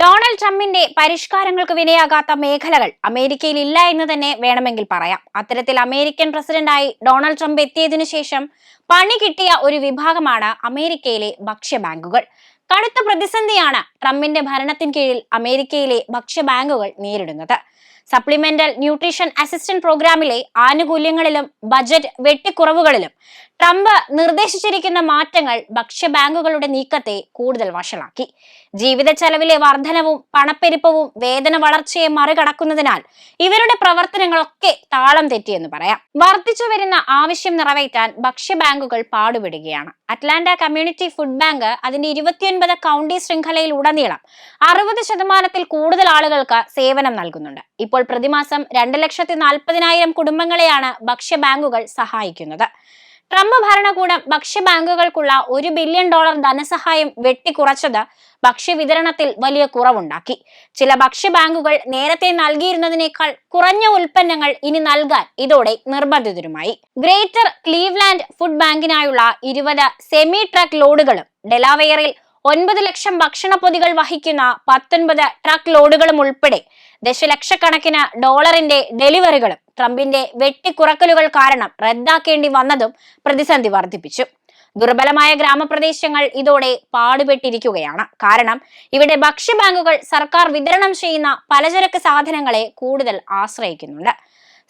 Donald ട്രംപിന്റെ പരിഷ്കാരങ്ങൾക്ക് വിനയാകാത്ത മേഖലകൾ അമേരിക്കയിൽ ഇല്ല എന്ന് തന്നെ വേണമെങ്കിൽ പറയാം. അത്തരത്തിൽ അമേരിക്കൻ പ്രസിഡന്റായി ഡൊണാൾഡ് ട്രംപ് എത്തിയതിനു ശേഷം പണി കിട്ടിയ ഒരു വിഭാഗമാണ് അമേരിക്കയിലെ ഭക്ഷ്യബാങ്കുകൾ. കടുത്ത പ്രതിസന്ധിയാണ് ട്രംപിന്റെ ഭരണത്തിന് കീഴിൽ അമേരിക്കയിലെ ഭക്ഷ്യബാങ്കുകൾ നേരിടുന്നത്. സപ്ലിമെന്റൽ ന്യൂട്രീഷൻ അസിസ്റ്റന്റ് പ്രോഗ്രാമിലെ ആനുകൂല്യങ്ങളിലും ബജറ്റ് വെട്ടിക്കുറവുകളിലും ട്രംപ് നിർദ്ദേശിച്ചിരിക്കുന്ന മാറ്റങ്ങൾ ഭക്ഷ്യബാങ്കുകളുടെ നീക്കത്തെ കൂടുതൽ വഷളാക്കി. ജീവിത ചെലവിലെ വർധനവും പണപ്പെരുപ്പവും വേതന വളർച്ചയെ മറികടക്കുന്നതിനാൽ ഇവരുടെ പ്രവർത്തനങ്ങളൊക്കെ താളം തെറ്റിയെന്ന് പറയാം. വർദ്ധിച്ചു വരുന്ന ആവശ്യം നിറവേറ്റാൻ ഭക്ഷ്യബാങ്കുകൾ പാടുപെടുകയാണ്. അറ്റ്ലാന്റ കമ്മ്യൂണിറ്റി ഫുഡ് ബാങ്ക് അതിന്റെ ഇരുപത്തിയൊൻപത് കൗണ്ടി ശൃംഖലയിൽ ഉടനീളം അറുപത് ശതമാനത്തിൽ കൂടുതൽ ആളുകൾക്ക് സേവനം നൽകുന്നുണ്ട്. ഇപ്പോൾ പ്രതിമാസം രണ്ട് ലക്ഷത്തി നാൽപ്പതിനായിരം കുടുംബങ്ങളെയാണ് ഭക്ഷ്യബാങ്കുകൾ സഹായിക്കുന്നത്. ട്രംപ് ഭരണകൂടം ഭക്ഷ്യബാങ്കുകൾക്കുള്ള ഒരു ബില്യൺ ഡോളർ ധനസഹായം വെട്ടിക്കുറച്ചത് ഭക്ഷ്യവിതരണത്തിൽ വലിയ കുറവുണ്ടാക്കി. ചില ഭക്ഷ്യബാങ്കുകൾ നേരത്തെ നൽകിയിരുന്നതിനേക്കാൾ കുറഞ്ഞ ഉൽപ്പന്നങ്ങൾ ഇനി നൽകാൻ ഇതോടെ നിർബന്ധിതരുമായി. ഗ്രേറ്റർ ക്ലീവ്ലാൻഡ് ഫുഡ് ബാങ്കിനായുള്ള ഇരുപത് സെമി ട്രക്ക് ലോഡുകളും ഡെലാവെയറിൽ ഒൻപത് ലക്ഷം ഭക്ഷണപ്പൊതികൾ വഹിക്കുന്ന പത്തൊൻപത് ട്രക്ക് ലോഡുകളും ഉൾപ്പെടെ ദശലക്ഷക്കണക്കിന് ഡോളറിന്റെ ഡെലിവറികളും ട്രംപിന്റെ വെട്ടിക്കുറക്കലുകൾ കാരണം റദ്ദാക്കേണ്ടി വന്നതും പ്രതിസന്ധി വർദ്ധിപ്പിച്ചു. ദുർബലമായ ഗ്രാമപ്രദേശങ്ങൾ ഇതോടെ പാടുപെട്ടിരിക്കുകയാണ്. കാരണം ഇവിടെ ഭക്ഷ്യബാങ്കുകൾ സർക്കാർ വിതരണം ചെയ്യുന്ന പലചരക്ക് സാധനങ്ങളെ കൂടുതൽ ആശ്രയിക്കുന്നുണ്ട്.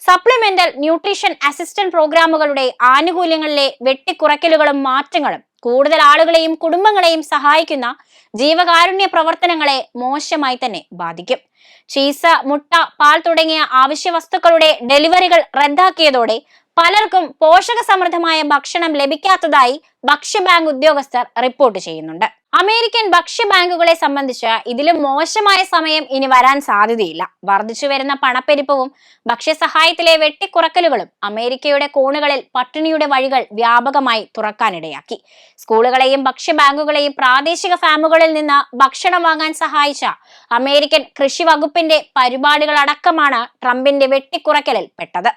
സപ്ലിമെന്റൽ ന്യൂട്രീഷൻ അസിസ്റ്റന്റ് പ്രോഗ്രാമുകളുടെ ആനുകൂല്യങ്ങളിലെ വെട്ടിക്കുറയ്ക്കലുകളും മാറ്റങ്ങളും കൂടുതൽ ആളുകളെയും കുടുംബങ്ങളെയും സഹായിക്കുന്ന ജീവകാരുണ്യ പ്രവർത്തനങ്ങളെ മോശമായി തന്നെ ബാധിക്കും. ചീസ് മുട്ട പാൽ തുടങ്ങിയ അവശ്യ വസ്തുക്കളുടെ ഡെലിവറികൾ റദ്ദാക്കിയതോടെ പലർക്കും പോഷക സമൃദ്ധമായ ഭക്ഷണം ലഭിക്കാത്തതായി ഭക്ഷ്യബാങ്ക് ഉദ്യോഗസ്ഥർ റിപ്പോർട്ട് ചെയ്യുന്നുണ്ട്. അമേരിക്കൻ ഭക്ഷ്യ ബാങ്കുകളെ സംബന്ധിച്ച് ഇതിലും മോശമായ സമയം ഇനി വരാൻ സാധ്യതയില്ല. വർദ്ധിച്ചു വരുന്ന പണപ്പെരുപ്പവും ഭക്ഷ്യസഹായത്തിലെ വെട്ടിക്കുറക്കലുകളും അമേരിക്കയുടെ കോണുകളിൽ പട്ടിണിയുടെ വഴികൾ വ്യാപകമായി തുറക്കാനിടയാക്കി. സ്കൂളുകളെയും ഭക്ഷ്യ ബാങ്കുകളെയും പ്രാദേശിക ഫാമുകളിൽ നിന്ന് ഭക്ഷണം വാങ്ങാൻ സഹായിച്ച അമേരിക്കൻ കൃഷി വകുപ്പിന്റെ പരിപാടികളടക്കമാണ് ട്രംപിന്റെ വെട്ടിക്കുറക്കലിൽ പെട്ടത്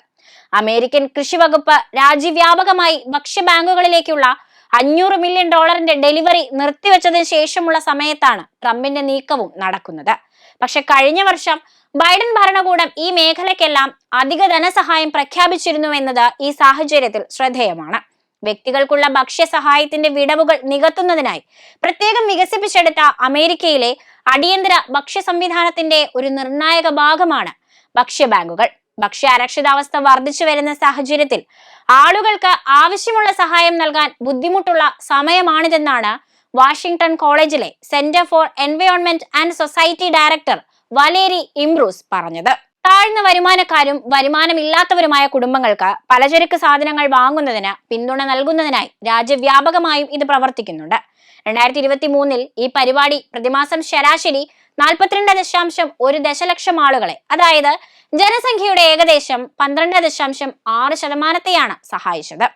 അമേരിക്കൻ കൃഷി വകുപ്പ് രാജ്യവ്യാപകമായി ഭക്ഷ്യബാങ്കുകളിലേക്കുള്ള അഞ്ഞൂറ് മില്യൺ ഡോളറിന്റെ ഡെലിവറി നിർത്തിവെച്ചതിന് ശേഷമുള്ള സമയത്താണ് ട്രംപിന്റെ നീക്കവും നടക്കുന്നത്. പക്ഷെ കഴിഞ്ഞ വർഷം ബൈഡൻ ഭരണകൂടം ഈ മേഖലയ്ക്കെല്ലാം അധിക ധനസഹായം പ്രഖ്യാപിച്ചിരുന്നു എന്നത് ഈ സാഹചര്യത്തിൽ ശ്രദ്ധേയമാണ്. വ്യക്തികൾക്കുള്ള ഭക്ഷ്യസഹായത്തിന്റെ വിടവുകൾ നികത്തുന്നതിനായി പ്രത്യേകം വികസിപ്പിച്ചെടുത്ത അമേരിക്കയിലെ അടിയന്തര ഭക്ഷ്യ സംവിധാനത്തിന്റെ ഒരു നിർണായക ഭാഗമാണ് ഭക്ഷ്യബാങ്കുകൾ. ഭക്ഷ്യ അരക്ഷിതാവസ്ഥ വർദ്ധിച്ചു വരുന്ന സാഹചര്യത്തിൽ ആളുകൾക്ക് ആവശ്യമുള്ള സഹായം നൽകാൻ ബുദ്ധിമുട്ടുള്ള സമയമാണിതെന്നാണ് വാഷിംഗ്ടൺ കോളേജിലെ center for environment and society director Valerie Imbruce പറഞ്ഞത്. താഴ്ന്ന വരുമാനക്കാരും വരുമാനമില്ലാത്തവരുമായ കുടുംബങ്ങൾക്ക് പലചരക്ക് സാധനങ്ങൾ വാങ്ങുന്നതിന് പിന്തുണ നൽകുന്നതിനായി രാജ്യവ്യാപകമായും ഇത് പ്രവർത്തിക്കുന്നുണ്ട്. രണ്ടായിരത്തി ഇരുപത്തി മൂന്നിൽ ഈ പരിപാടി പ്രതിമാസം ശരാശരി നാൽപ്പത്തിരണ്ട് ദശാംശം ഒരു ദശലക്ഷം ആളുകളെ അതായത് ജനസംഖ്യയുടെ ഏകദേശം പന്ത്രണ്ട് ദശാംശം ആറ് ശതമാനത്തെയാണ് സഹായിച്ചത്.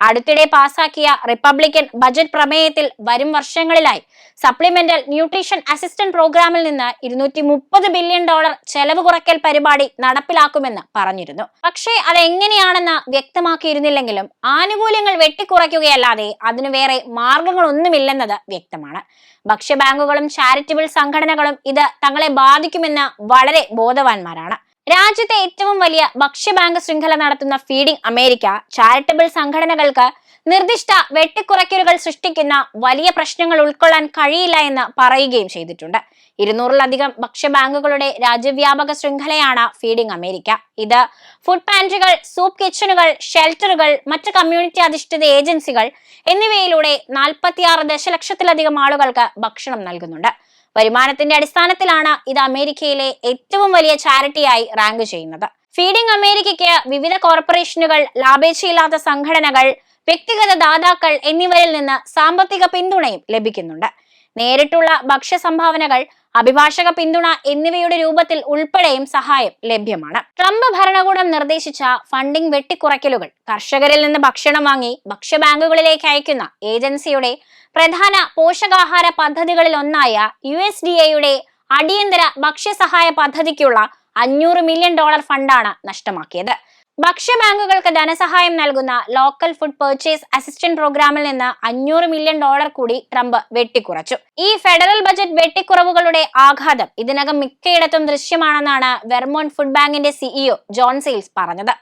അടുത്തിടെ പാസാക്കിയ റിപ്പബ്ലിക്കൻ ബജറ്റ് പ്രമേയത്തിൽ വരും വർഷങ്ങളിലായി സപ്ലിമെന്റൽ ന്യൂട്രീഷൻ അസിസ്റ്റന്റ് പ്രോഗ്രാമിൽ നിന്ന് ഇരുന്നൂറ്റി മുപ്പത് ബില്യൺ ഡോളർ ചെലവ് കുറയ്ക്കൽ പരിപാടി നടപ്പിലാക്കുമെന്ന് പറഞ്ഞിരുന്നു. പക്ഷേ അതെങ്ങനെയാണെന്ന് വ്യക്തമാക്കിയിരുന്നില്ലെങ്കിലും ആനുകൂല്യങ്ങൾ വെട്ടിക്കുറയ്ക്കുകയല്ലാതെ അതിനു വേറെ മാർഗങ്ങളൊന്നുമില്ലെന്നത് വ്യക്തമാണ്. ഭക്ഷ്യബാങ്കുകളും ചാരിറ്റബിൾ സംഘടനകളും ഇത് തങ്ങളെ ബാധിക്കുമെന്ന് വളരെ ബോധവാന്മാരാണ്. രാജ്യത്തെ ഏറ്റവും വലിയ ഭക്ഷ്യബാങ്ക് ശൃംഖല നടത്തുന്ന ഫീഡിംഗ് അമേരിക്ക ചാരിറ്റബിൾ സംഘടനകൾക്ക് നിർദ്ദിഷ്ട വെട്ടിക്കുറയ്ക്കലുകൾ സൃഷ്ടിക്കുന്ന വലിയ പ്രശ്നങ്ങൾ ഉൾക്കൊള്ളാൻ കഴിയില്ല എന്ന് പറയുകയും ചെയ്തിട്ടുണ്ട്. ഇരുന്നൂറിലധികം ഭക്ഷ്യബാങ്കുകളുടെ രാജ്യവ്യാപക ശൃംഖലയാണ് ഫീഡിംഗ് അമേരിക്ക. ഇത് ഫുഡ് പാൻട്രികൾ സൂപ്പ് കിച്ചണുകൾ ഷെൽട്ടറുകൾ മറ്റ് കമ്മ്യൂണിറ്റി അധിഷ്ഠിത ഏജൻസികൾ എന്നിവയിലൂടെ നാൽപ്പത്തിയാറ് ദശലക്ഷത്തിലധികം ആളുകൾക്ക് ഭക്ഷണം നൽകുന്നുണ്ട്. വരുമാനത്തിന്റെ അടിസ്ഥാനത്തിലാണ് ഇത് അമേരിക്കയിലെ ഏറ്റവും വലിയ ചാരിറ്റിയായി റാങ്ക് ചെയ്യുന്നത്. ഫീഡിംഗ് അമേരിക്കയ്ക്ക് വിവിധ കോർപ്പറേഷനുകൾ ലാഭേച്ഛയില്ലാത്ത സംഘടനകൾ വ്യക്തിഗത ദാതാക്കൾ എന്നിവരിൽ നിന്ന് സാമ്പത്തിക പിന്തുണയും ലഭിക്കുന്നുണ്ട്. നേരിട്ടുള്ള ഭക്ഷ്യ സംഭാവനകൾ അഭിഭാഷക പിന്തുണ എന്നിവയുടെ രൂപത്തിൽ ഉൾപ്പെടെയും സഹായം ലഭ്യമാണ്. ട്രംപ് ഭരണകൂടം നിർദ്ദേശിച്ച ഫണ്ടിംഗ് വെട്ടിക്കുറയ്ക്കലുകൾ കർഷകരിൽ നിന്ന് ഭക്ഷണം വാങ്ങി ഭക്ഷ്യബാങ്കുകളിലേക്ക് അയക്കുന്ന ഏജൻസിയുടെ പ്രധാന പോഷകാഹാര പദ്ധതികളിൽ ഒന്നായ യു എസ് ഡി എയുടെ അടിയന്തര ഭക്ഷ്യസഹായ പദ്ധതിക്കുള്ള അഞ്ഞൂറ് മില്യൺ ഡോളർ ഫണ്ടാണ് നഷ്ടമാക്കിയത്. ഭക്ഷ്യബാങ്കുകൾക്ക് ധനസഹായം നൽകുന്ന ലോക്കൽ ഫുഡ് പെർച്ചേസ് അസിസ്റ്റന്റ് പ്രോഗ്രാമിൽ നിന്ന് അഞ്ഞൂറ് മില്യൺ ഡോളർ കൂടി ട്രംപ് വെട്ടിക്കുറച്ചു. ഈ ഫെഡറൽ ബജറ്റ് വെട്ടിക്കുറവുകളുടെ ആഘാതം ഇതിനകം മിക്കയിടത്തും ദൃശ്യമാണെന്നാണ് വെർമോൺ ഫുഡ് ബാങ്കിന്റെ സിഇഒ ജോൺ സെയിൽസ് പറഞ്ഞത്.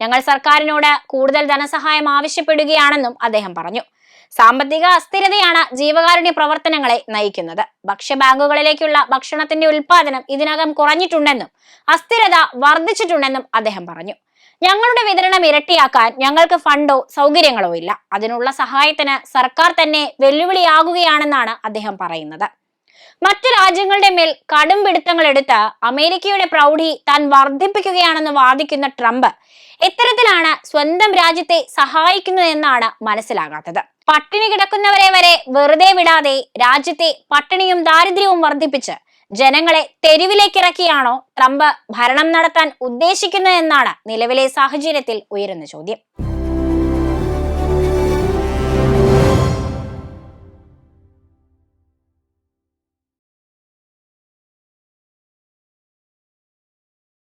ഞങ്ങൾ സർക്കാരിനോട് കൂടുതൽ ധനസഹായം ആവശ്യപ്പെടുകയാണെന്നും അദ്ദേഹം പറഞ്ഞു. സാമ്പത്തിക അസ്ഥിരതയാണ് ജീവകാരുണ്യ പ്രവർത്തനങ്ങളെ നയിക്കുന്നത്. ഭക്ഷ്യബാങ്കുകളിലേക്കുള്ള ഭക്ഷണത്തിന്റെ ഉൽപാദനം ഇതിനകം കുറഞ്ഞിട്ടുണ്ടെന്നും അസ്ഥിരത വർദ്ധിച്ചിട്ടുണ്ടെന്നും അദ്ദേഹം പറഞ്ഞു. ഞങ്ങളുടെ വിതരണം ഇരട്ടിയാക്കാൻ ഞങ്ങൾക്ക് ഫണ്ടോ സൗകര്യങ്ങളോ ഇല്ല. അതിനുള്ള സഹായത്തിന് സർക്കാർ തന്നെ വെല്ലുവിളിയാകുകയാണെന്നാണ് അദ്ദേഹം പറയുന്നത്. മറ്റു രാജ്യങ്ങളുടെ മേൽ കടും പിടുത്തങ്ങൾ എടുത്ത് അമേരിക്കയുടെ പ്രൗഢി താൻ വർദ്ധിപ്പിക്കുകയാണെന്ന് വാദിക്കുന്ന ട്രംപ് എത്തരത്തിലാണ് സ്വന്തം രാജ്യത്തെ സഹായിക്കുന്നതെന്നാണ് മനസ്സിലാകാത്തത്. പട്ടിണി കിടക്കുന്നവരെ വരെ വെറുതെ വിടാതെ രാജ്യത്തെ പട്ടിണിയും ദാരിദ്ര്യവും വർദ്ധിപ്പിച്ച് ജനങ്ങളെ തെരുവിലേക്കിറക്കിയാണോ ട്രംപ് ഭരണം നടത്താൻ ഉദ്ദേശിക്കുന്നതെന്നാണ് നിലവിലെ സാഹചര്യത്തിൽ ഉയരുന്ന ചോദ്യം.